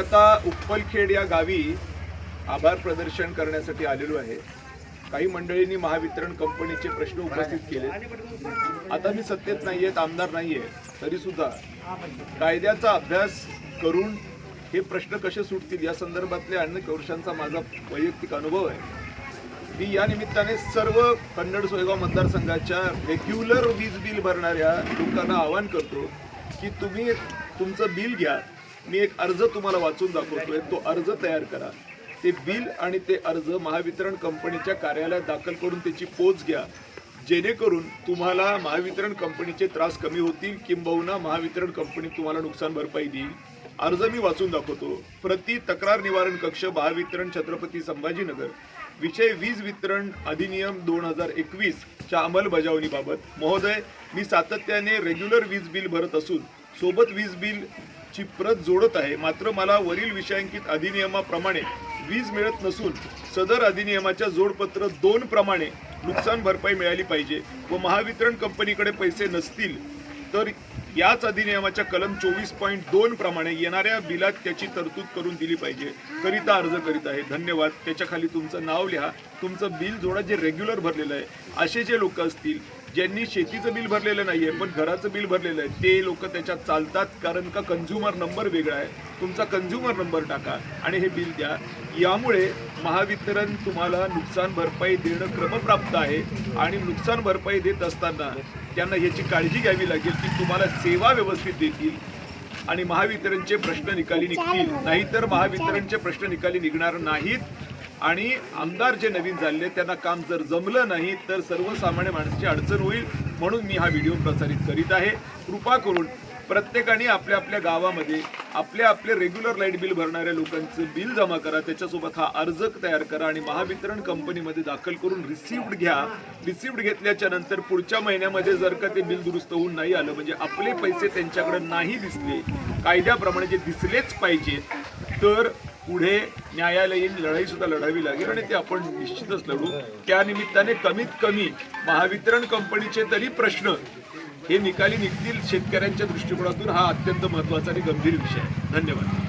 आता उप्पलखेड या गावी आभार प्रदर्शन करण्यासाठी आलेलो आहे. काही मंडळींनी महावितरण कंपनीचे प्रश्न उपस्थित केले. आता मी सत्तेत आहेत आमदार नाही तरी सुद्धा कायद्याचा अभ्यास करून हे प्रश्न कसे सुटतील या संदर्भातल्या अनेक वर्षांचा माझा वैयक्तिक अनुभव आहे. मी या निमित्ताने सर्व कन्नड सोयगाव मतदारसंघाच्या रेग्युलर वीज बिल भरणाऱ्या लोकांना आवाहन करतो की तुम्ही तुमचं बिल घ्या. मी एक अर्ज तुम्हाला वाचून दाखवतोय. तो अर्ज तयार करा. ते बिल आणि ते अर्ज महावितरण कंपनीच्या कार्यालयात दाखल करून त्याची पोच घ्या. जेणेकरून तुम्हाला महावितरण कंपनीचे त्रास कमी होतील किंबहुना महावितरण कंपनी तुम्हाला नुकसान भरपाई देईल. अर्ज मी वाचून दाखवतो. प्रति तक्रार निवारण कक्ष महावितरण छत्रपती संभाजीनगर. विषय वीज वितरण अधिनियम दोन हजार एकवीसच्या अंमलबजावणीबाबत. महोदय मी सातत्याने रेग्युलर वीज बिल भरत असून सोबत वीज बिल ची प्रत जोडत आहे. मात्र मला वरील विषयांकित अधिनियमाप्रमाणे वीज मिळत नसून सदर अधिनियमाच्या जोडपत्र दोन प्रमाणे नुकसान भरपाई मिळाली पाहिजे व महावितरण कंपनीकडे पैसे नसतील तर याच अधिनियमाच्या कलम चोवीस पॉईंट दोन प्रमाणे येणाऱ्या बिलात त्याची तरतूद करून दिली पाहिजे. करिता अर्ज करीत आहे. धन्यवाद. त्याच्याखाली तुमचं नाव लिहा. तुमचं बिल जोडा जे रेग्युलर भरलेलं आहे. असे जे लोक असतील ज्यांनी शेतीचं बिल भरलेलं नाही आहे पण घराचं बिल भरलेलं आहे ते लोक त्याच्यात चालतात कारण का कन्झ्युमर नंबर वेगळा आहे. तुमचा कन्झ्युमर नंबर टाका आणि हे बिल द्या. यामुळे महावितरण तुम्हाला नुकसान भरपाई देणं क्रमप्राप्त आहे आणि नुकसान भरपाई देत असताना त्यांना याची काळजी घ्यावी लागेल की तुम्हाला सेवा व्यवस्थित देतील आणि महावितरणचे प्रश्न निकाली निघतील. नाहीतर महावितरणचे प्रश्न निकाली निघणार नाहीत. आणि आमदार जे नवीन झाले त्यांना काम जर जमलं नाही तर सर्वसामान्य माणसाची अडचण होईल म्हणून मी हा व्हिडिओ प्रसारित करीत आहे. कृपा करून प्रत्येकाने आपल्या आपल्या गावामध्ये आपल्या आपले रेग्युलर लाइट बिल भरणाऱ्या लोकांचं बिल जमा करा. त्याच्यासोबत हा अर्ज तयार करा आणि महावितरण कंपनीमध्ये दाखल करून रिसिव्ड घ्या. रिसिव्ड घेतल्याच्या नंतर पुढच्या महिन्यामध्ये जर का ते बिल दुरुस्त होऊन नाही आलं म्हणजे आपले पैसे त्यांच्याकडे नाही दिसले कायद्याप्रमाणे जे दिसलेच पाहिजे तर पुढे न्यायालयीन लढाई सुद्धा लढावी लागेल आणि ते आपण निश्चितच लढू. त्या निमित्ताने कमीत कमी महावितरण कंपनीचे तरी प्रश्न हे निकाली निघतील शेतकऱ्यांच्या दृष्टिकोनातून हा अत्यंत महत्त्वाचा आणि गंभीर विषय आहे. धन्यवाद.